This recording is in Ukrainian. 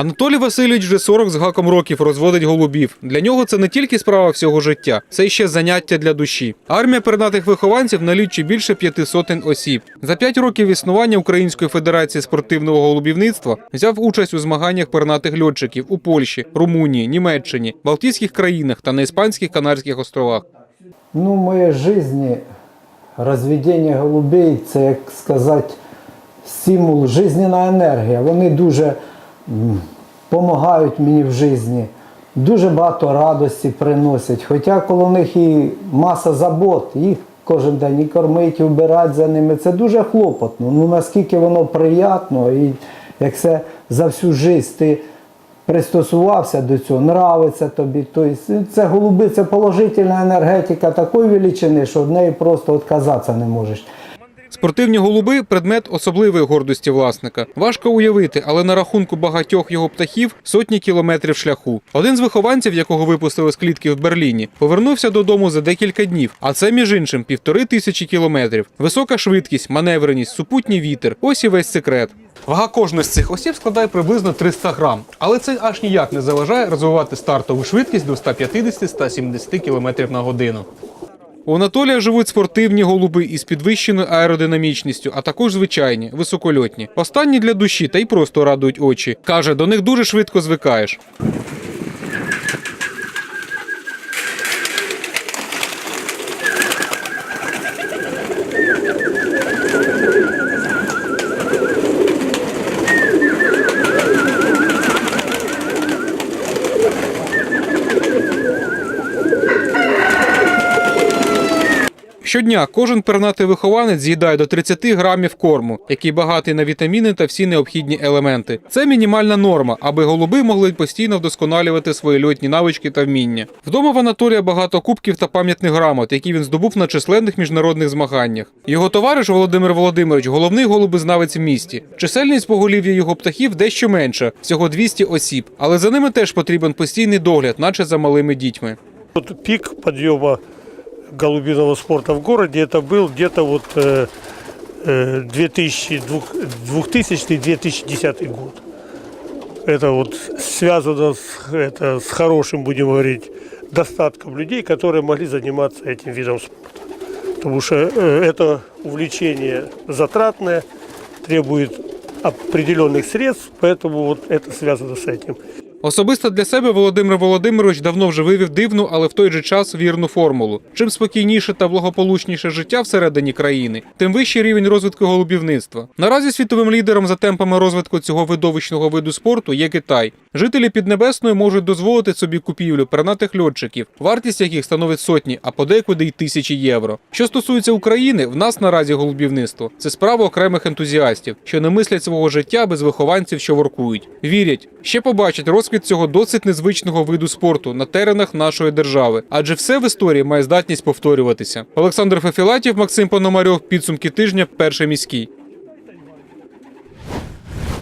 Анатолій Васильович вже 40 з гаком років розводить голубів. Для нього це не тільки справа всього життя, це ще заняття для душі. Армія пернатих вихованців налічує більше п'яти сотень осіб. За п'ять років існування Української федерації спортивного голубівництва взяв участь у змаганнях пернатих льотчиків у Польщі, Румунії, Німеччині, Балтійських країнах та на іспанських Канарських островах. Ну, моїй житті розведення голубей це, як сказати, стимул, жизненна енергія. Вони дуже допомагають мені в житті. Дуже багато радості приносять. Хоча коло них і маса забот, їх кожен день і кормити, і вбирати за ними. Це дуже хлопотно. Ну наскільки воно приємно, і як це за всю життя ти пристосувався до цього, нравиться тобі. Тобто це голуби, це положительна енергетика такої величини, що від неї просто відказатися не можеш. Спортивні голуби предмет особливої гордості власника. Важко уявити, але на рахунку багатьох його птахів сотні кілометрів шляху. Один з вихованців, якого випустили з клітки в Берліні, повернувся додому за декілька днів. А це між іншим півтори тисячі кілометрів. Висока швидкість, маневреність, супутній вітер. Ось і весь секрет. Вага кожної з цих осіб складає приблизно 300 грам, але це аж ніяк не заважає розвивати стартову швидкість до 150-170 км на годину. У Анатолія живуть спортивні голуби із підвищеною аеродинамічністю, а також звичайні, високольотні. Останні для душі та й просто радують очі. Каже, до них дуже швидко звикаєш. Щодня кожен пернатий вихованець з'їдає до 30 грамів корму, який багатий на вітаміни та всі необхідні елементи. Це мінімальна норма, аби голуби могли постійно вдосконалювати свої льотні навички та вміння. Вдома в Анатолія багато кубків та пам'ятних грамот, які він здобув на численних міжнародних змаганнях. Його товариш Володимир Володимирович головний голубизнавець в місті. Чисельність поголів'я його птахів дещо менша, всього 200 осіб, але за ними теж потрібен постійний догляд, наче за малими дітьми. Вот пик подъема голубиного спорта в городе это был где-то вот э, э, 2000 2000-2010 год. Это вот связано с, это, с хорошим, будем говорить, достатком людей, которые могли заниматься этим видом спорта. Потому что э, это увлечение затратное, требует определенных средств, поэтому вот это связано с этим. Особисто для себе Володимир Володимирович давно вже вивів дивну, але в той же час вірну формулу. Чим спокійніше та благополучніше життя всередині країни, тим вищий рівень розвитку голубівництва. Наразі світовим лідером за темпами розвитку цього видовищного виду спорту є Китай. Жителі Піднебесної можуть дозволити собі купівлю пернатих льотчиків, вартість яких становить сотні, а подекуди й тисячі євро. Що стосується України, в нас наразі голубівництво це справа окремих ентузіастів, що не мислять свого життя без вихованців, що воркують. Вірять, ще побачать розквіт цього досить незвичного виду спорту на теренах нашої держави, адже все в історії має здатність повторюватися. Олександр Фефілатів, Максим Пономарьов, підсумки тижня, перший міський.